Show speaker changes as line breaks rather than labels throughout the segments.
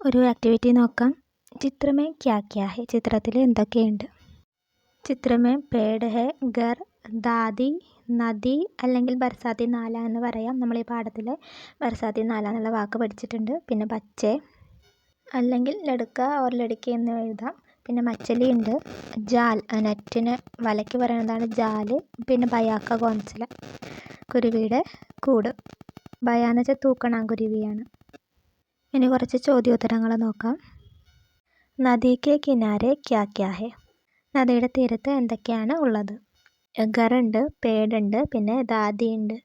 ഒരു ആക്ടിവിറ്റി നോക്കാം. ചിത്രമേ ക്യാ ക്യാ ഹെ ചിത്രത്തിൽ എന്തൊക്കെയുണ്ട്? ചിത്രമേ പേട് ഹെ ഗർ ദാദി നദി അല്ലെങ്കിൽ ബർസാത്തി നാല എന്ന് പറയാം. നമ്മൾ ഈ പാഠത്തിൽ ബർസാത്തി നാല എന്നുള്ള വാക്ക് പഠിച്ചിട്ടുണ്ട്. പിന്നെ ബച്ചെ അല്ലെങ്കിൽ ലടുക്ക ഓർ ലടുക്കി എന്ന് എഴുതാം. പിന്നെ മച്ചലി ഉണ്ട്. ജാൽ നെറ്റിന് വലയ്ക്ക് പറയുന്നതാണ് ജാൽ. പിന്നെ ബയാക്ക കോൺസില കുരുവിയുടെ കൂട്. ബയാന്ന് വെച്ചാൽ തൂക്കണാങ്കുരുവിയാണ്. ഇനി കുറച്ച് ചോദ്യോത്തരങ്ങൾ നോക്കാം. നദിക്ക് കിനാരെ ക്യാ ക്യാ ഹെ? നദിയുടെ തീരത്ത് എന്തൊക്കെയാണ് ഉള്ളത്? ഗറുണ്ട് പേടുണ്ട് പിന്നെ ദാദി ഉണ്ട്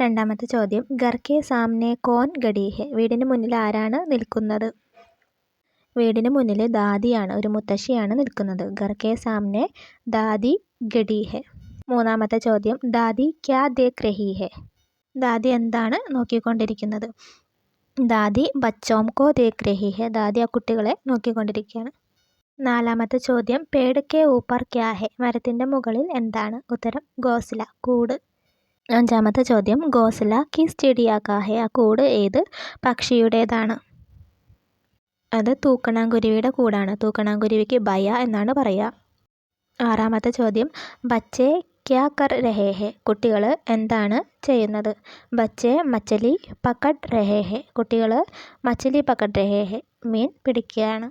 രണ്ടാമത്തെ ചോദ്യം ഗർക്കെ സാമ്നെ കോൻ ഗഡി ഹെ? വീടിന് മുന്നിൽ ആരാണ് നിൽക്കുന്നത്? വീടിന് മുന്നിൽ ദാദിയാണ് ഒരു മുത്തശ്ശിയാണ് നിൽക്കുന്നത്. ഗർക്കെ സാമ്നെ ദാദി ഗഡി ഹെ? മൂന്നാമത്തെ ചോദ്യം ദാദി ക്യാ ദേഖ് രഹി ഹെ? ദാദി എന്താണ് നോക്കിക്കൊണ്ടിരിക്കുന്നത്? ദാദി ബച്ചോം കോ ഹെ. ദാദി ആ കുട്ടികളെ നോക്കിക്കൊണ്ടിരിക്കുകയാണ്. നാലാമത്തെ ചോദ്യം പേട് കെ ഊപ്പർ ക്യാ ഹെ? മരത്തിന്റെ മുകളിൽ എന്താണ് ഉത്തരം? ഗോസില കൂട്. അഞ്ചാമത്തെ ചോദ്യം ഗോസില കിസ് ചിടിയാ കാ ഹെ? ആ കൂട് ഏത് പക്ഷിയുടേതാണ്? അത് തൂക്കണാങ്കുരുവിയുടെ കൂടാണ്. തൂക്കണാങ്കുരുവിക്ക് ബയ എന്നാണ് പറയുക. ആറാമത്തെ ചോദ്യം ബച്ചെ ക്യാ കർ രഹേ ഹെ കുട്ടികൾ എന്താണ് ചെയ്യുന്നത്? ബച്ചേ മച്ചലി പക്കഡ് രഹേ ഹെ കുട്ടികൾ മച്ചലി പക്കഡ് രഹേ ഹെ മീൻ പിടിക്കുകയാണ്.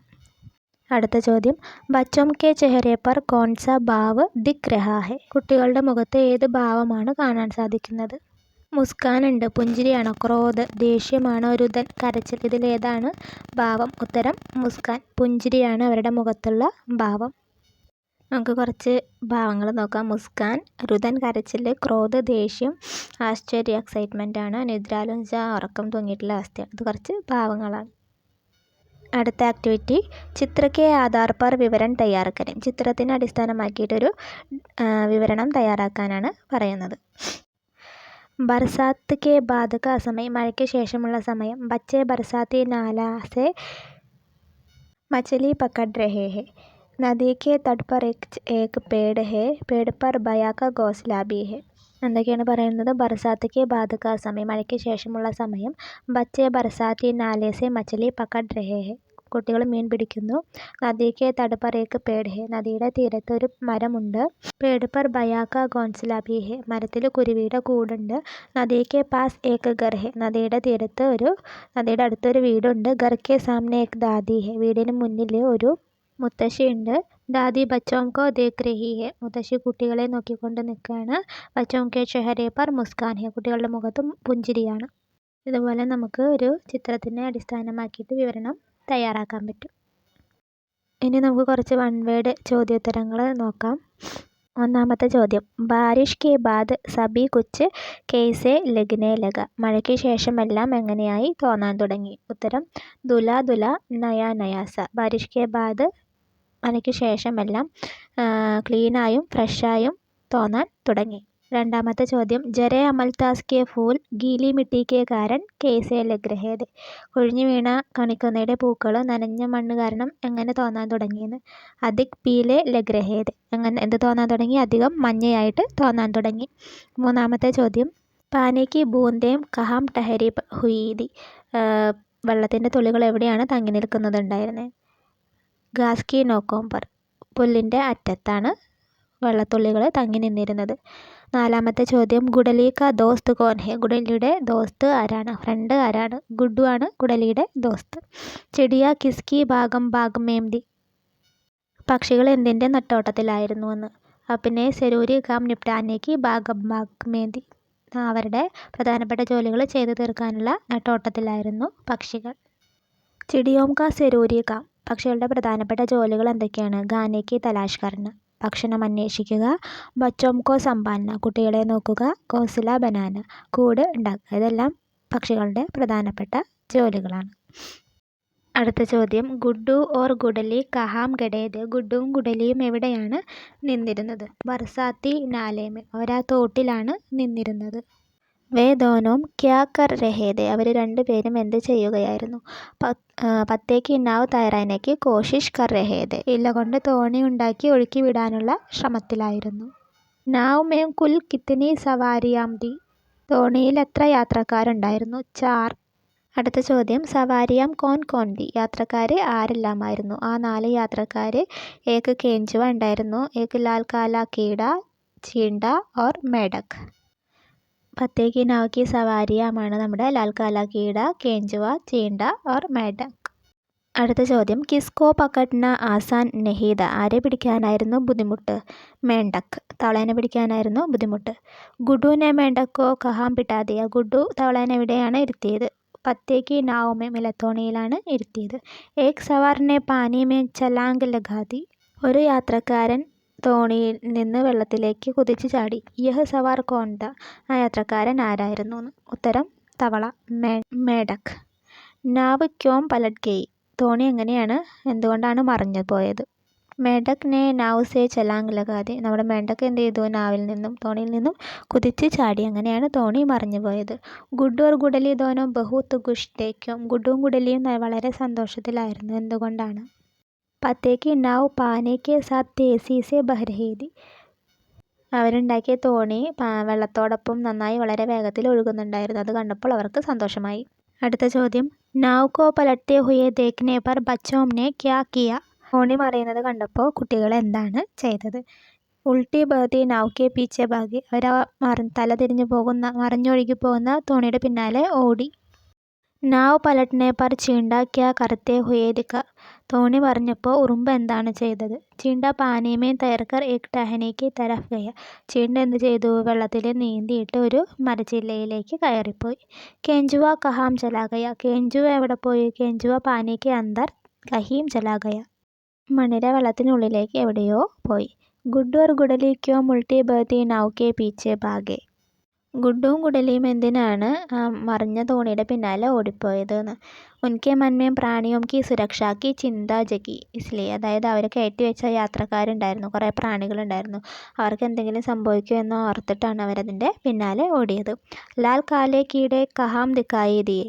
അടുത്ത ചോദ്യം. ബച്ചോം കെ ചെഹരെ പർ കോൺസ ഭാവ് ദിക് രഹാ ഹെ? കുട്ടികളുടെ മുഖത്ത് ഏത് ഭാവമാണ് കാണാൻ സാധിക്കുന്നത്? മുസ്കാനുണ്ട് പുഞ്ചിരിയാണോ ക്രോധ് ദേഷ്യമാണോ രുദൻ കരച്ചിൽ ഇതിലേതാണ് ഭാവം. ഉത്തരം മുസ്കാൻ. പുഞ്ചിരിയാണ് അവരുടെ മുഖത്തുള്ള ഭാവം. നമുക്ക് കുറച്ച് ഭാവങ്ങൾ നോക്കാം. മുസ്കാൻ രുദൻ കരച്ചിൽ ക്രോധ് ദേഷ്യം ആശ്ചര്യ എക്സൈറ്റ്മെന്റ് ആണ്. നിദ്രാലോചിച്ച ഉറക്കം തൂങ്ങിയിട്ടുള്ള അവസ്ഥയാണ്. ഇത് കുറച്ച് ഭാവങ്ങളാണ്. അടുത്ത ആക്ടിവിറ്റി ചിത്രയ്ക്ക് ആധാർ പർ വിവരം തയ്യാറാക്കണം ചിത്രത്തിനെ അടിസ്ഥാനമാക്കിയിട്ടൊരു വിവരണം തയ്യാറാക്കാനാണ് പറയുന്നത്. ബർസാത്ത് കെ ബാധക കാ സമയം മഴയ്ക്ക് ശേഷമുള്ള സമയം. ബച്ചെ ബർസാത്തി നാലാസെ മച്ചലി പക്കഡ് രഹേ നദി के तट पर एक एक पेड़ है पेड़ पर बया का घोंसला भी है എന്തൊക്കെയാണ് പറയുന്നത്? ബർസാത്ത് ബാധക സമയം മഴയ്ക്ക് ശേഷമുള്ള സമയം ബച്ചെ ബർസാത്തി നാലേസെ മച്ചലി പക്കഡ് രഹേ ഹെ. കുട്ടികൾ മീൻ പിടിക്കുന്നു. നദിക്ക് തടുപ്പറേക്ക് പേട് ഹെ. നദിയുടെ തീരത്ത് ഒരു മരമുണ്ട്. പേട് പർ ബയാക്ക ഗോൺസിലാബി ഹെ. മരത്തിൽ കുരുവിയുടെ കൂടുണ്ട്. നദിക്ക് പാസ് ഏക്ക് ഗർ ഹെ. നദിയുടെ തീരത്ത് ഒരു നദിയുടെ അടുത്തൊരു വീടുണ്ട്. ഗർക്കെ സാമനെ ഏക്ക് ദാദി ഹെ. വീടിന് മുന്നിൽ ഒരു മുത്തശ്ശിയുണ്ട്. ദാദി ബച്ചോം കോ ദേഖ് രഹി ഹെ മുത്തശ്ശി കുട്ടികളെ നോക്കിക്കൊണ്ട് നിൽക്കുകയാണ്. ബച്ചോം കെ ചെഹരെ പർ മുസ്കാൻ ഹെ കുട്ടികളുടെ മുഖത്തും പുഞ്ചിരിയാണ്. ഇതുപോലെ നമുക്ക് ഒരു ചിത്രത്തിനെ അടിസ്ഥാനമാക്കിയിട്ട് വിവരണം തയ്യാറാക്കാൻ പറ്റും. ഇനി നമുക്ക് കുറച്ച് വൺ വേഡ് ചോദ്യോത്തരങ്ങൾ നോക്കാം. ഒന്നാമത്തെ ചോദ്യം. ബാരിഷ് കെ ബാദ് സബി കുച്ച് കേസെ ലഗ്നെ ലഗ. മഴയ്ക്ക് ശേഷം എല്ലാം എങ്ങനെയായി തോന്നാൻ തുടങ്ങി? ഉത്തരം ദുല ദുല നയ നയാസ. ബാരിഷ് കെ ബാദ് മഴയ്ക്ക് ശേഷം എല്ലാം ക്ലീനായും ഫ്രഷായും തോന്നാൻ തുടങ്ങി. രണ്ടാമത്തെ ചോദ്യം. ജരെ അമൽതാസ് കെ ഫൂൽ ഗീലി മിട്ടി കെ കാരൻ കേസെ ലഗ്രഹേത് കൊഴിഞ്ഞു വീണ കണിക്കൊന്നയുടെ പൂക്കൾ നനഞ്ഞ മണ്ണ് കാരണം എങ്ങനെ തോന്നാൻ തുടങ്ങിയെന്ന്? അധിക് പീലെ ലഗ്രഹേത് എങ്ങനെ എന്ത് തോന്നാൻ തുടങ്ങി? അധികം മഞ്ഞയായിട്ട് തോന്നാൻ തുടങ്ങി. മൂന്നാമത്തെ ചോദ്യം. പാനയ്ക്ക് ബൂന്തേം കഹാം ടഹരി ഹുയീദി വെള്ളത്തിന്റെ തുള്ളികൾ എവിടെയാണ് തങ്ങി നിൽക്കുന്നതുണ്ടായിരുന്നത് ഗാസ്കി നോക്കോംബർ പുല്ലിന്റെ അറ്റത്താണ് വെള്ളത്തുള്ളികൾ തങ്ങി നിന്നിരുന്നത്. നാലാമത്തെ ചോദ്യം ഗുഡലി കാ ദോസ്ത് കോൻ ഹെ ഗുഡലിയുടെ ദോസ്ത് ആരാണ്? ഫ്രണ്ട് ആരാണ്? ഗുഡു ആണ് ഗുഡലിയുടെ ദോസ്ത്. ചെടിയ കിസ്കി ഭാഗം ഭാഗം മേംതി പക്ഷികൾ എന്തിന്റെ നെട്ടോട്ടത്തിലായിരുന്നു എന്ന്. പിന്നെ സെരൂരി കാം നിപ്റ്റാനേക്ക് ഭാഗം ഭാഗം മേന്തി. അവരുടെ പ്രധാനപ്പെട്ട ജോലികൾ ചെയ്തു തീർക്കാനുള്ള നെട്ടോട്ടത്തിലായിരുന്നു പക്ഷികൾ. ചിടിയോം കാ സെരൂരി കാം പക്ഷികളുടെ പ്രധാനപ്പെട്ട ജോലികൾ എന്തൊക്കെയാണ്? ഗാനേക്ക് തലാഷ്കറിന്. ഭക്ഷണം അന്വേഷിക്കുക ബച്ചോംകോ സമ്പാന കുട്ടികളെ നോക്കുക. കോസില ബനാന. കൂട് ഉണ്ടാക്കുക. ഇതെല്ലാം പക്ഷികളുടെ പ്രധാനപ്പെട്ട ജോലികളാണ്. അടുത്ത ചോദ്യം. ഗുഡു ഓർ ഗുഡലി കഹാം ഗഡേത്. ഗുഡും ഗുഡലിയും എവിടെയാണ് നിന്നിരുന്നത്? ബർസാത്തി നാലേമ്. അവരാ തോട്ടിലാണ് നിന്നിരുന്നത്. വേ ക്യാ കർ രഹേ രഹേദെ അവർ രണ്ടുപേരും എന്ത് ചെയ്യുകയായിരുന്നു? പത്തേക്ക് ഇന്നാവ് തയ്യാറാനേക്ക് കോഷിഷ് കർ രഹേദെ ഇല്ല കൊണ്ട് തോണി ഉണ്ടാക്കി ഒഴുക്കി വിടാനുള്ള ശ്രമത്തിലായിരുന്നു. നാവ് മേം കുൽ കിത്തിനി സവാരിയാം ദി. തോണിയിൽ എത്ര യാത്രക്കാരുണ്ടായിരുന്നു? ചാർ. അടുത്ത ചോദ്യം. സവാരിയാം കോൺ കോൺ ദി. യാത്രക്കാർ ആരെല്ലാമായിരുന്നു? ആ നാല് യാത്രക്കാർ ഏക്ക് കേഞ്ചുവ ഉണ്ടായിരുന്നു. ഏക്ക് ലാൽ കാല കീട ചീണ്ട ഓർ മേഡക് പത്തേക്ക് നാവ്ക്ക് സവാരിയാമാണ് നമ്മുടെ ലാൽ കാല കീട കേഞ്ചുവ ചീണ്ട ഓർ മേഡക് അടുത്ത ചോദ്യം. കിസ്കോ പക്കട്ന ആസാൻ നഹീദ ആരെ പിടിക്കാനായിരുന്നു ബുദ്ധിമുട്ട്? മേണ്ടക്. തവളേനെ പിടിക്കാനായിരുന്നു ബുദ്ധിമുട്ട്. ഗുഡുവിനെ മേണ്ടക്കോ കഹാം പിട്ടാതിയ? ഗുഡു തവളേനെ എവിടെയാണ് ഇരുത്തിയത്? പത്തേക്ക് നാവുമേ മിലത്തോണിയിലാണ് ഇരുത്തിയത്. ഏക് സവാറിനെ പാനിമേ ചലാങ്ക് ലഗാതി. ഒരു യാത്രക്കാരൻ തോണിയിൽ നിന്ന് വെള്ളത്തിലേക്ക് കുതിച്ചു ചാടി. യഹ് സവാർ കോണ്ട ആ യാത്രക്കാരൻ ആരായിരുന്നു? ഉത്തരം തവള മേഡക് നാവ് ക്യോം പലട്ട് ഗയി തോണി എങ്ങനെയാണ്? എന്തുകൊണ്ടാണ് മറിഞ്ഞു പോയത്? മേഡക് നെ നാവ് സേ ചലാങ് ലഗാതെ. നമ്മുടെ മേഡക് എന്ത് ചെയ്തു? നാവിൽ നിന്നും തോണിയിൽ നിന്നും കുതിച്ച് ചാടി. അങ്ങനെയാണ് തോണി മറിഞ്ഞു പോയത്. ഗുഡ് ഓർ ഗുഡലി ദോനോ ബഹുത്ത് ഗുഷ്തേക്കും ഗുഡും ഗുഡലിയും വളരെ സന്തോഷത്തിലായിരുന്നു. എന്തുകൊണ്ടാണ്? പത്തേക്ക് നാവ് പാനയ്ക്ക് സാത്ത് തേസി സെ ബഹ്രഹേദി അവരുണ്ടാക്കിയ തോണി വെള്ളത്തോടൊപ്പം നന്നായി വളരെ വേഗത്തിൽ ഒഴുകുന്നുണ്ടായിരുന്നു. അത് കണ്ടപ്പോൾ അവർക്ക് സന്തോഷമായി. അടുത്ത ചോദ്യം. നാവ് കോ പലട്ടെ ഹുയെ ദേഖ്നെ പർ ബച്ചോംനെ ക്യാ കിയ? തോണി മറിയുന്നത് കണ്ടപ്പോൾ കുട്ടികൾ എന്താണ് ചെയ്തത്? ഉൾട്ടി ബഹതി നാവ് കെ പീച്ചെ ബാഗി അവർ തല തിരിഞ്ഞു പോകുന്ന മറിഞ്ഞൊഴുകി പോകുന്ന തോണിയുടെ പിന്നാലെ ഓടി നാവ് പലട്ടിനെ പർ ചീണ്ട ക്യാ കറത്തെ ഹുയെ തോണി പറഞ്ഞപ്പോൾ ഉറുമ്പ് എന്താണ് ചെയ്തത്? ചീണ്ട പാനീമേ തയർക്കർ ഏക് ടഹനേക്ക് തരഫ് ഗയ ചീണ്ട എന്ത് ചെയ്തു? വെള്ളത്തിൽ നീന്തിയിട്ട് ഒരു മരച്ചില്ലയിലേക്ക് കയറിപ്പോയി. കേഞ്ചുവ കഹാം ചലാഗയ കേഞ്ചുവ എവിടെ പോയി? കേഞ്ചുവ പാനിക്ക് അന്തർ കഹീം ചലാഗയ മണിര വെള്ളത്തിനുള്ളിലേക്ക് എവിടെയോ പോയി. ഗുഡ്വർ ഗുഡലിക്കോ മുൾട്ടി ബേർത്തി നാവ് കെ പീച്ചെ ഭാഗെ ഗുഡുവും ഗുഡലിയും എന്തിനാണ് മറിഞ്ഞ തോണിയുടെ പിന്നാലെ ഓടിപ്പോയത് എന്ന് ഉൻകെ മന്മേം പ്രാണിയും കി സുരക്ഷാക്കി ചിന്ത ജഗി ഇസ്ലി. അതായത് അവർ കയറ്റി വെച്ച യാത്രക്കാരുണ്ടായിരുന്നു കുറേ പ്രാണികളുണ്ടായിരുന്നു. അവർക്ക് എന്തെങ്കിലും സംഭവിക്കുമോ എന്ന് ഓർത്തിട്ടാണ് അവരതിന്റെ പിന്നാലെ ഓടിയത്. ലാൽ കാലെ കീടെ കഹാം ദിക്കായി ദിയെ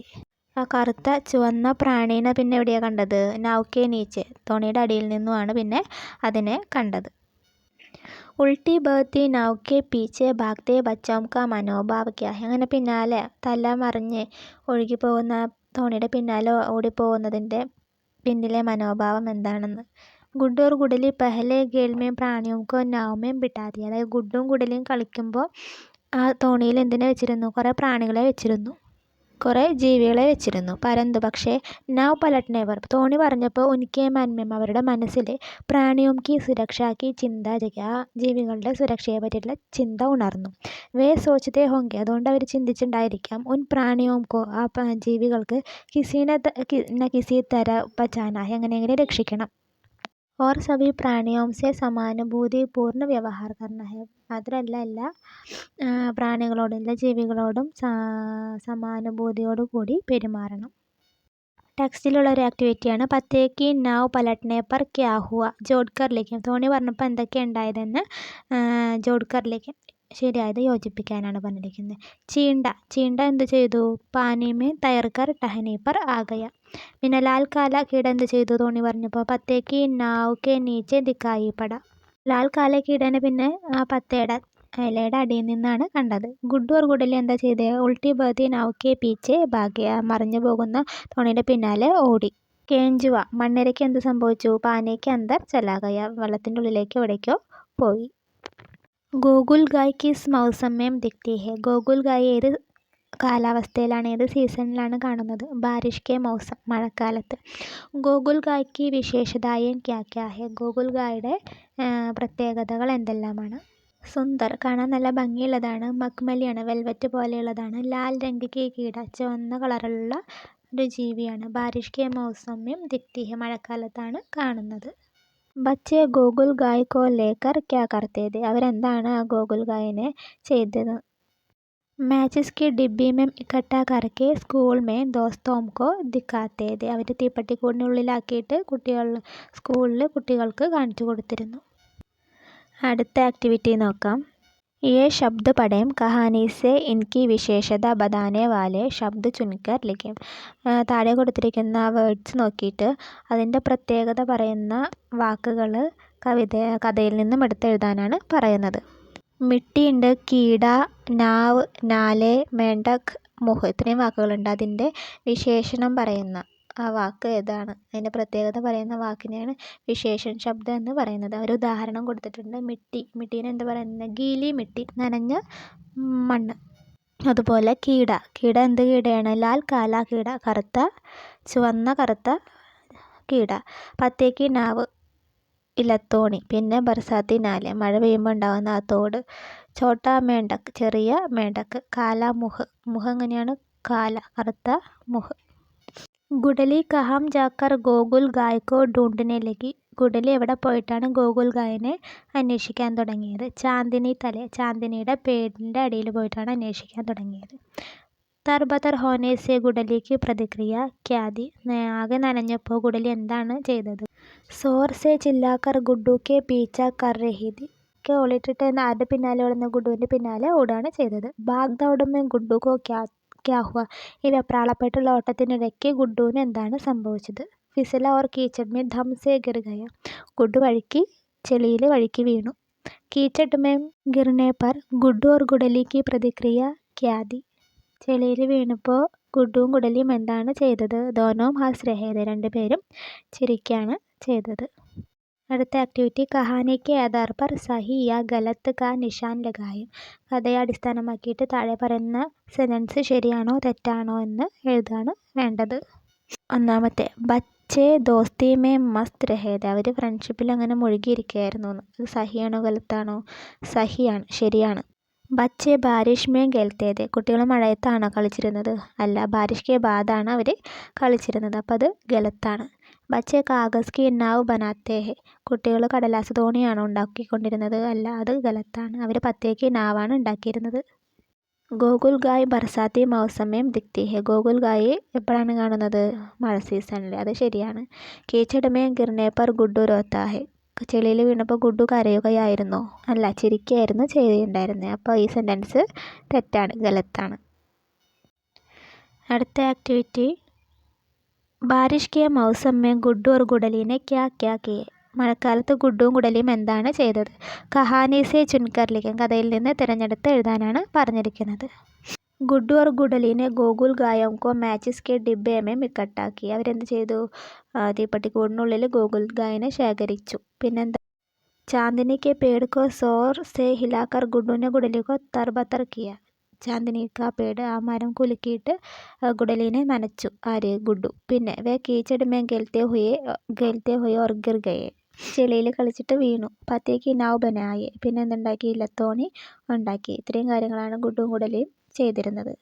ആ കറുത്ത ചുവന്ന പ്രാണീനെ പിന്നെ എവിടെയാണ് കണ്ടത്? നൗക്കെ നീച്ചെ. തോണിയുടെ അടിയിൽ നിന്നുമാണ് പിന്നെ അതിനെ കണ്ടത്. ഉൾട്ടി ബഹത്തി നൗക്കെ പീച്ചെ ഭാഗ്തേ ബച്ചോം കാ മനോഭാവ ക്യാ. അങ്ങനെ പിന്നാലെ തല മറിഞ്ഞ് ഒഴുകിപ്പോകുന്ന തോണിയുടെ പിന്നാലെ ഓടിപ്പോകുന്നതിന്റെ പിന്നിലെ മനോഭാവം എന്താണെന്ന്. ഗുഡ്ഡോർ ഗുഡലി പെഹലെ ഗേൾ പ്രാണിയുംക്കോ പ്രാണിയും കോ നാവ് മേം ബിട്ടാ ദിയ അതായത് ഗുഡും ഗുഡലിയും കളിക്കുമ്പോൾ ആ തോണിയിൽ എന്തിനെ വെച്ചിരുന്നു? കുറേ പ്രാണികളെ വെച്ചിരുന്നു. കുറേ ജീവികളെ വെച്ചിരുന്നു. പരന്തു പക്ഷേ നൗ പലട്ട് നെവർ തോണി പറഞ്ഞപ്പോൾ ഉനിക്കെ മന്മം അവരുടെ മനസ്സിൽ പ്രാണിയും കി സുരക്ഷാക്കി ചിന്ത ചെയ്യുക ആ ജീവികളുടെ സുരക്ഷയെ പറ്റിയിട്ടുള്ള ചിന്ത ഉണർന്നു. വേ സോച്ചതേ ഹോങ്കി. അതുകൊണ്ട് അവർ ചിന്തിച്ചിട്ടുണ്ടായിരിക്കാം ഉൻ പ്രാണിയും കോ ആ ജീവികൾക്ക് കിസീനെ കിസി തര ബച്ചാന എങ്ങനെയെങ്കിലും രക്ഷിക്കണം. और सभी प्राणियों से സമാനുഭൂതിപൂർണ്ണ വ്യവഹാർ കർണ ഹെ മാത്രമല്ല എല്ലാ പ്രാണികളോടും എല്ലാ ജീവികളോടും സമാനുഭൂതിയോടു കൂടി പെരുമാറണം ടെക്സ്റ്റിലുള്ള ഒരു ആക്ടിവിറ്റിയാണ് പത്തേക്ക് നാവ് പലട്നെ പർ ക്യാ ഹുവ ജോഡ്കർ ലിഖിം തോണി പറഞ്ഞപ്പോൾ എന്തൊക്കെ ഉണ്ടായതെന്ന് ജോഡ്കർ ലിഖിം ശരിയായത് യോജിപ്പിക്കാനാണ് പറഞ്ഞിരിക്കുന്നത്. ചീണ്ട ചീണ്ട എന്ത് ചെയ്തു? പാനിമേ തയർക്കർ ടഹനി ആകയ. പിന്നെ ലാൽ കാല കീട എന്ത് ചെയ്തു തോണി പറഞ്ഞപ്പോൾ പത്തേക്ക് നാവുക്കെ നീച്ചെ ദിക്കായി പട. ലാൽ കാല കീടനെ പിന്നെ ആ പത്തയുടെ ഇലയുടെ അടിയിൽ നിന്നാണ് കണ്ടത്. ഗുഡു ഓർ ഗുഡലി എന്താ ചെയ്തത് ഉൾട്ടി ബഹത്തി നാവുക്കെ പീച്ചെ ഭാഗ്യ. മറിഞ്ഞു പോകുന്ന തോണിയുടെ പിന്നാലെ ഓടി. കേഞ്ചുവ മണ്ണിരയ്ക്ക് എന്ത് സംഭവിച്ചു? പാനയ്ക്ക് അന്തർ ചെല്ലാകയ. വെള്ളത്തിന്റെ ഉള്ളിലേക്ക് എവിടേക്കോ പോയി. ഗോകുൽ ഗായ് കിസ് മൗസമ്മേം ദിക്തി ഹെ. ഗോകുൽ ഗായ് ഏത് കാലാവസ്ഥയിലാണ് ഏത് സീസണിലാണ് കാണുന്നത്? ബാരിഷ് കെ മൗസം മഴക്കാലത്ത്. ഗോകുൽ ഗായ്ക്ക് വിശേഷതായും ക്യാ ക്യാ ഹെ. ഗോകുൽ ഗായുടെ പ്രത്യേകതകൾ എന്തെല്ലാമാണ്? സുന്ദർ കാണാൻ നല്ല ഭംഗിയുള്ളതാണ്. മക്മലിയാണ് വെൽവെറ്റ് പോലെയുള്ളതാണ്. ലാൽ രംഗ് കെ കീട ചുവന്ന കളറുള്ള ഒരു ജീവിയാണ്. ബാരിഷ് കെ മൗസമ്യം ദിക്തിഹ മഴക്കാലത്താണ് കാണുന്നത്. ബച്ചെ ഗോകുൽ ഗായ് കോ ലേക്കർ ക്യാ കർത്തേ थे അവരെന്താണ് ആ ഗോകുൽ ഗായിനെ ചെയ്തത് മാച്ചിസ് की डिब्बी में इकट्ठा करके സ്കൂൾ में दोस्तों को दिखाते थे അവർ തീപ്പെട്ടിക്കൂടിനുള്ളിലാക്കിയിട്ട് കുട്ടികൾ സ്കൂളിൽ കുട്ടികൾക്ക് കാണിച്ചു കൊടുത്തിരുന്നു അടുത്ത ആക്ടിവിറ്റി നോക്കാം ये शब्द पढ़ें कहानी से इनकी വിശേഷത ബതാനെ വാലെ ശബ്ദ ചുൻകർ ലിഖിം താഴെ കൊടുത്തിരിക്കുന്ന വേർഡ്സ് നോക്കിയിട്ട് അതിൻ്റെ പ്രത്യേകത പറയുന്ന വാക്കുകൾ കവിത കഥയിൽ നിന്നും എടുത്തെഴുതാനാണ് പറയുന്നത് മിട്ടിയുണ്ട് കീട നാവ് നാലെ മേണ്ടക് മുഹ് ഇത്രയും വാക്കുകളുണ്ട് അതിൻ്റെ വിശേഷണം പറയുന്ന ആ വാക്ക് ഏതാണ്? അതിന്റെ പ്രത്യേകത പറയുന്ന വാക്കിനെയാണ് വിശേഷൺ ശബ്ദം എന്ന് പറയുന്നത്. ഒരു ഉദാഹരണം കൊടുത്തിട്ടുണ്ട്. മിട്ടി. മിട്ടീനെ എന്താ പറയുന്നത്? ഗീലി മിട്ടി. നനഞ്ഞ മണ്ണ്. അതുപോലെ കീട. കീട എന്ത് കീടയാണ്? ലാൽ കാല കീട. കറുത്ത ചുവന്ന കറുത്ത കീട. പത്തേക്ക് നാവ് ഇലത്തോണി. പിന്നെ ബർസാത്തി നാല്. മഴ പെയ്യുമ്പോൾ ഉണ്ടാകുന്ന ആ തോട്. ചോട്ടാ മേണ്ടക്ക് ചെറിയ മേണ്ടക്ക് കാല മുഹ്. മുഹ് എങ്ങനെയാണ്? കാല. കറുത്ത മുഹ്. ഗുഡലി കഹാം ജാക്കർ ഗോകുൽ ഗായ്ക്കോ ഡൂണ്ടിനെ ലഗി ഗുഡലി എവിടെ പോയിട്ടാണ് ഗോകുൽ ഗായനെ അന്വേഷിക്കാൻ തുടങ്ങിയത്? ചാന്ദിനി തല ചാന്ദിനിയുടെ പേടിന്റെ അടിയിൽ പോയിട്ടാണ് അന്വേഷിക്കാൻ തുടങ്ങിയത്. തർബതർ ഹോനേസെ ഗുഡലിക്ക് പ്രതിക്രിയ ക്യാതി ആകെ നനഞ്ഞപ്പോൾ ഗുഡലി എന്താണ് ചെയ്തത്? സോർസെ ചില്ലാക്കർ ഗുഡു കെ പീച്ച കർ രഹി തി ഒക്കെ ഓളിട്ടിട്ട് ആരുടെ പിന്നാലെ ഓടുന്ന ഗുഡുവിന്റെ പിന്നാലെ ഓടുകയാണ് ചെയ്തത്. ബാഗ് ഗുഡുക്കോ ക്യാ ക്യാ ഹുവ ഈ വെപ്രാളപ്പെട്ടുള്ള ഓട്ടത്തിനിടയ്ക്ക് ഗുഡ്ഡുവിന് എന്താണ് സംഭവിച്ചത്? ഫിസല ഓർ कीचड़ ധം സേ ഗിർ ഗയ. ഗുഡ്ഡു വഴുക്കി ചെളിയിൽ വഴുക്കി വീണു. कीचड़ में പർ ഗുഡ്ഡു ഓർ ഗുഡലി की പ്രതിക്രിയ ക്യാതി. ചെളിയിൽ വീണപ്പോൾ ഗുഡ്ഡുവും ഗുഡലിയും എന്താണ് ചെയ്തത്? ദോനോം ഹാസ് രഹേത് രണ്ടുപേരും ചിരിക്കുകയാണ് ചെയ്തത്. അടുത്ത ആക്ടിവിറ്റി കഹാനിക്ക് ആധാർ പർ സഹി യാ ഗലത്ത് കാ നിഷാൻ ലഗായും. കഥയെ അടിസ്ഥാനമാക്കിയിട്ട് താഴെ പറയുന്ന സെന്റൻസ് ശരിയാണോ തെറ്റാണോ എന്ന് എഴുതാണ് വേണ്ടത്. ഒന്നാമത്തെ ബച്ചേ ദോസ്തി മേ മസ്ത് രഹേദ അവർ ഫ്രണ്ട്ഷിപ്പിൽ അങ്ങനെ മുഴുകിയിരിക്കുകയായിരുന്നു. എന്ന് അത് സഹിയാണോ ഗലത്താണോ? സഹിയാണ് ശരിയാണ്. ബച്ചേ ബാരിഷ് മേ ഗൽത്തേത്. കുട്ടികൾ മഴയത്താണോ കളിച്ചിരുന്നത്? അല്ല ബാരിഷ് കെ ബാദാണ് അവർ കളിച്ചിരുന്നത്. അപ്പോൾ അത് ഗലത്താണ്. ബച്ചേ കാഗസ് കി നാവ് ബനാത്തേ. ഹെ കുട്ടികൾ കടലാസ് തോണിയാണോ ഉണ്ടാക്കിക്കൊണ്ടിരുന്നത്? അല്ല അത് ഗലത്താണ്. അവർ പത്തേക്ക് നാവാണ് ഉണ്ടാക്കിയിരുന്നത്. ഗോകുൽ ഗായ് ബർസാത്തി മൗസമയം ദിക്തി. ഹെ ഗോകുൽ ഗായ് എപ്പോഴാണ് കാണുന്നത്? മഴ സീസണിൽ അത് ശരിയാണ്. കീച്ചടമേ ഗിർനെ പർ ഗുഡു രോത്താ ഹെ ചെളിയിൽ വീണപ്പോൾ ഗുഡു കരയുകയായിരുന്നോ. അല്ല ചിരിക്കുകയായിരുന്നു ചെയ്തിട്ടുണ്ടായിരുന്നത്. അപ്പോൾ ഈ സെന്റൻസ് തെറ്റാണ്. ഗലത്താണ്. അടുത്ത ആക്ടിവിറ്റി. ബാരിഷ് കെ മൗസം മേ ഗുഡ്ഡു ഓർ ഗുഡലിനെ ക്യാ ക്യാ കെ. മഴക്കാലത്ത് ഗുഡ്ഡും ഗുഡലിയും എന്താണ് ചെയ്തത്? കഹാനീസെ ചുൻകർ ലിഖൻ കഥയിൽ നിന്ന് തിരഞ്ഞെടുത്ത് എഴുതാനാണ് പറഞ്ഞിരിക്കുന്നത്. ഗുഡ്ഡു ഓർ ഗുഡലിനെ ഗോകുൽ ഗായം കോ മാച്ചിസ് കെ ഡിബേമേ മിക്കട്ടാക്കി. അവരെന്ത് ചെയ്തു? തീപ്പട്ടിക്കൂടിനുള്ളിൽ ഗോകുൽ ഗായനെ ശേഖരിച്ചു. പിന്നെന്താ? ചാന്ദിനിക്ക് പേടുക്കോ സോർ സെ ഹിലാക്കർ ഗുഡുവിനെ ഗുഡലിക്കോ തർബത്തർ കിയ. ചാന്ദിനി ചാന്ദിനിക്കാപ്പയുടെ ആ മരം കുലുക്കിയിട്ട് ഗുടലിനെ നനച്ചു. ആര്? ഗുഡു. പിന്നെ വേ കീച്ചട് മേ ഗെൽത്തെ ഹുയേ ഗെൽത്തെ ഹുയേ ഓർ ഗിർ ചെളിയിൽ കളിച്ചിട്ട് വീണു. പത്തേക്ക് നാവ് ബനായെ പിന്നെ എന്തുണ്ടാക്കി? ഇലത്തോണി ഉണ്ടാക്കി. ഇത്രയും കാര്യങ്ങളാണ് ഗുഡും ഗുഡലിയും ചെയ്തിരുന്നത്.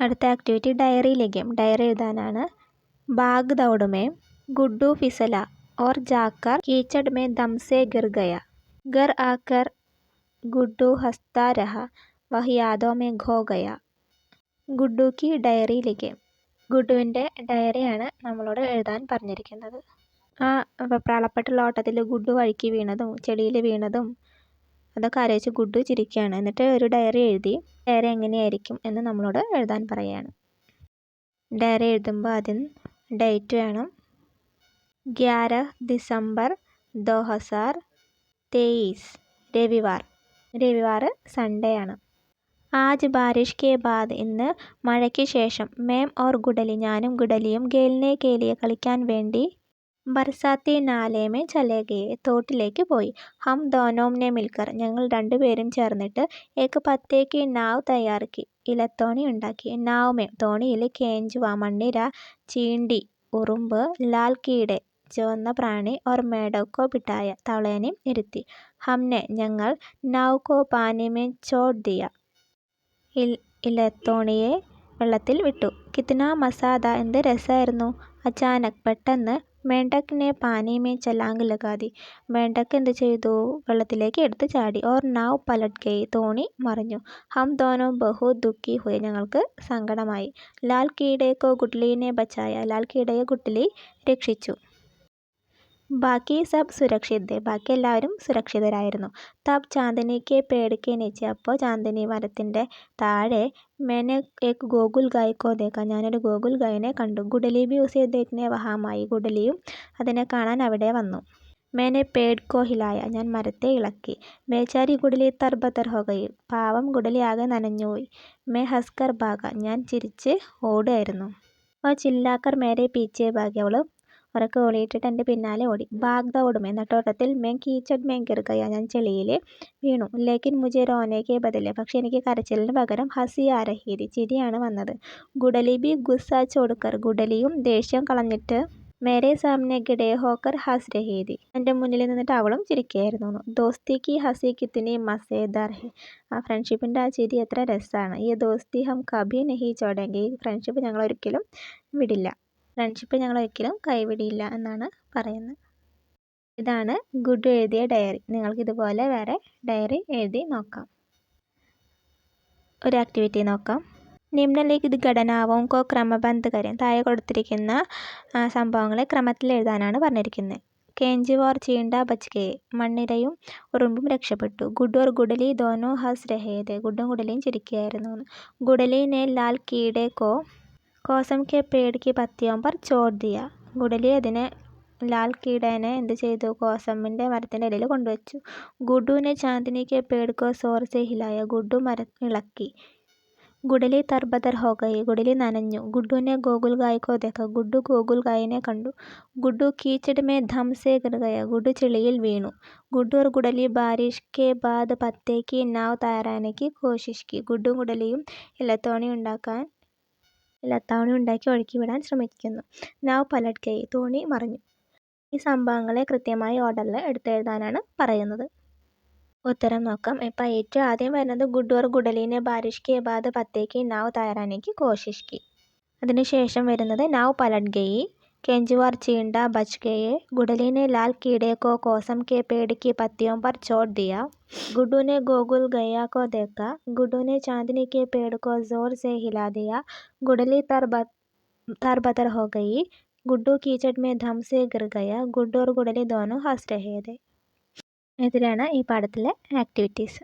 അടുത്ത ആക്ടിവിറ്റി ഡയറി ലഗ്യം ഡയറി എഴുതാനാണ് ബാഗ് ദൗഡുമേ ഗുഡു ഫിസല ഓർ ജാക്കർ കീച്ചഡ് മേ ദംസെ ഗിർ ഗർ ആക്കർ ഗുഡു ഹസ്താരഹ വഹ് യാദോ മേ ഖോ ഗയ. ഗുഡ്ഡു കി ഡയറി ഗുഡുവിന്റെ ഡയറിയാണ് നമ്മളോട് എഴുതാൻ പറഞ്ഞിരിക്കുന്നത്. ആ വെപ്രാളപ്പെട്ടുള്ള ഓട്ടത്തിൽ ഗുഡ്ഡു വഴുക്കി വീണതും ചെളിയിൽ വീണതും അതൊക്കെ ആലോചിച്ച് ഗുഡ്ഡു ചിരിക്കുകയാണ്. എന്നിട്ട് ഒരു ഡയറി എഴുതി ഡയറി എങ്ങനെയായിരിക്കും എന്ന് നമ്മളോട് എഴുതാൻ പറയുകയാണ്. ഡയറി എഴുതുമ്പോൾ ആദ്യം ഡേറ്റ് വേണം. ഗ്യാര ഡിസംബർ ദോ ഹസാർ തേയിസ് രവിവാർ. രവിവാർ സൺഡേ ആണ്. ആജ് ബാരിഷ് കെ ബാദ് ഇന്ന് മഴയ്ക്ക് ശേഷം. മേം ഓർ ഗുഡലി ഞാനും ഗുഡലിയും ഗേലിനെ കേലിയെ കളിക്കാൻ വേണ്ടി ബർസാത്തി നാലേമേ ചലേഗയെ തോട്ടിലേക്ക് പോയി. ഹം ദോനോംനെ മിൽക്കർ ഞങ്ങൾ രണ്ടുപേരും ചേർന്നിട്ട് ഏക്ക് പത്തേക്ക് നാവ് തയ്യാറാക്കി ഇലത്തോണി ഉണ്ടാക്കി. നാവ് തോണിയിൽ കേഞ്ചുവ മണ്ണിര ചീണ്ടി ഉറുമ്പ് ലാൽ കീടെ ചുവന്ന പ്രാണി ഓർ മേഡക്കോ പിട്ടായ തവളേനെയും ഇരുത്തി. ഹംനെ ഞങ്ങൾ നാവ് കോ പാനിമേ ചോട് ദിയ. ഇലത്തോണിയെ വെള്ളത്തിൽ വിട്ടു. കിത്ന മസാദ എന്ത് രസമായിരുന്നു അച്ചാനക് പെട്ടെന്ന് മേണ്ടക്കിനെ പാനിമേ ചലാങ്ക് ലഗാതി. മേണ്ടക്ക് എന്ത് ചെയ്തു? വെള്ളത്തിലേക്ക് എടുത്ത് ചാടി. ഓർ നാവ് പലട്ട് ഗയി തോണി മറിഞ്ഞു. ഹം ദോനോ ബഹു ദുഃഖി ഹുയെ. ഞങ്ങൾക്ക് സങ്കടമായി. ലാൽ കീടേക്കോ ഗുഡ്ലീനെ ബച്ചായ. ലാൽ കീടയെ ഗുഡ്ലി രക്ഷിച്ചു. ബാക്കി സബ് സുരക്ഷിത് ബാക്കി എല്ലാവരും സുരക്ഷിതരായിരുന്നു. തബ് ചാന്ദനിക്ക് പേടിക്ക് നീച്ചെ അപ്പോൾ ചാന്ദിനി മരത്തിന്റെ താഴെ മേനെ ഏക്ക് ഗോകുൽ ഗായ്ക്കോ ദേക്കാം. ഞാനൊരു ഗോകുൽ ഗായനെ കണ്ടു. ഗുഡലി ബി ഉസേ വഹാ വഹാമായി. ഗുഡലിയും അതിനെ കാണാൻ അവിടെ വന്നു. മേനെ പേഡ് കോ ഹിലായ. ഞാൻ മരത്തെ ഇളക്കി. ബേച്ചാരി ഗുഡലി തർബത്തർ ഹോകയിൽ. പാവം ഗുഡലി ആകെ നനഞ്ഞുപോയി മേ ഹസ്കർ ഭാഗ ഞാൻ ചിരിച്ച് ഓടുകയായിരുന്നു. ഓ ചില്ലാക്കർ മേരെ പീച്ചേ ഭാഗി അവൾ ഉറക്കെ ഓളിയിട്ടിട്ട് എന്റെ പിന്നാലെ ഓടി. ബാഗ്ദ ഓടും. എന്നിട്ട് ഓട്ടത്തിൽ മേം കീച്ചട് മേം ഗിർ ഞാൻ ചെളിയിൽ വീണു. ലേക്കിൻ മുജെ റോനേക്കെ ബദലെ. പക്ഷെ എനിക്ക് കരച്ചിലിന് പകരം ഹസി ആ രഹി തി ചിരിയാണ് വന്നത്. ഗുഡലി ബി ഗുസ്സ ചോടുക്കർ. ഗുഡലിയും ദേഷ്യം കളഞ്ഞിട്ട് മേരെ സാമനെ ഗിഡേ ഹോക്കർ ഹസ് രഹീതി. എന്റെ മുന്നിൽ നിന്നിട്ട് അവളും ചിരിക്കുകയായിരുന്നു. ദോസ്തി കി ഹസി കിത്തിനി മസേദാർ ഹെ ആ ഫ്രണ്ട്ഷിപ്പിന്റെ ആ ചിരി എത്ര രസമാണ്. ഈ ദോസ്തി ഹം കഭി നഹി ചോടെങ്കിൽ ഈ ഫ്രണ്ട്ഷിപ്പ് ഞങ്ങൾ ഒരിക്കലും വിടില്ല. ഫ്രണ്ട്ഷിപ്പ് ഞങ്ങൾ ഒരിക്കലും കൈവിടില്ല എന്നാണ് പറയുന്നത്. ഇതാണ് ഗുഡ് എഴുതിയ ഡയറി നിങ്ങൾക്ക് ഇതുപോലെ വേറെ ഡയറി എഴുതി നോക്കാം. ഒരു ആക്ടിവിറ്റി നോക്കാം. നിമ്നലിഖിത് ഘടനാവും കോ ക്രമബന്ധ കാര്യം താഴെ കൊടുത്തിരിക്കുന്ന സംഭവങ്ങളെ ക്രമത്തിൽ എഴുതാനാണ് പറഞ്ഞിരിക്കുന്നത്. കേഞ്ചിവാർ ചീണ്ട ബച്ച് മണ്ണിരയും ഉറുമ്പും രക്ഷപ്പെട്ടു. ഗുഡ് ഓർ ഗുഡലി ദോനോ ഹസ് രഹേത് ഗുഡും ഗുഡലിയും ചിരിക്കുകയായിരുന്നു ഗുഡലിനെ ലാൽ കീടെ കോ കോസം കെ പേടിക്ക് പർ ചോട് ദിയ ഗുഡലി അതിനെ ലാൽ കീടേനെ എന്ത് ചെയ്തു? കോസമ്മിന്റെ മരത്തിന്റെ ഇടയിൽ കൊണ്ടുവച്ചു. ഗുഡുവിനെ ചാന്ദിനി കെ പേട് കോ ഹിലായ ഗുഡു മരം ഇളക്കി. ഗുഡലി തർബതർ ഹോ ഗുഡലി നനഞ്ഞു. ഗുഡുവിനെ ഗോകുൽ ഗായ് കോ ഗുഡു ഗോകുൽ ഗായിനെ കണ്ടു. ഗുഡു കീച്ചഡ് മേ ധം ഗുഡു ചെളിയിൽ വീണു. ഗുഡു और ഗുഡലി ബാരിഷ് കെ ബാദ് പത്തേക്ക് നാവ് തയ്യാറാനെ കി കോശിഷ് കി ഗുഡും ഗുഡലിയും ഇലത്തോണി ഉണ്ടാക്കാൻ ഇലത്താവണി ഉണ്ടാക്കി ഒഴുക്കി വിടാൻ ശ്രമിക്കുന്നു. നാവ് പലട്ട് തോണി മറിഞ്ഞു. ഈ സംഭവങ്ങളെ കൃത്യമായി ഓർഡറിൽ എടുത്തെഴുതാനാണ് പറയുന്നത്. ഉത്തരം നോക്കാം. ഇപ്പം ഏറ്റവും ആദ്യം വരുന്നത് ഗുഡ് ഓർ ഗുഡലിനെ ബാരിഷ് കെ ബാദ് പത്തേക്ക് നാവ് തയ്യാറാനേക്ക് കോശിഷ്കി. അതിനുശേഷം വരുന്നത് നാവ് പലട്ട് ഗയി केंजुआर चींडा बच गए गुडली ने लाल कीड़े को कोसम के पेड़ की पत्तियों पर छोड़ दिया गुड्डू ने गोकुल गया को देखा गुड्डू ने चांदनी के पेड़ को जोर से हिला दिया गुडली तरबत तरबतर हो गई गुड्डू कीचड़ में धम से गिर गया गुड्डू और गुडली दोनों हंस रहे थे ഇതിലാണ് ഈ പാഠത്തിലെ ആക്ടിവിറ്റീസ്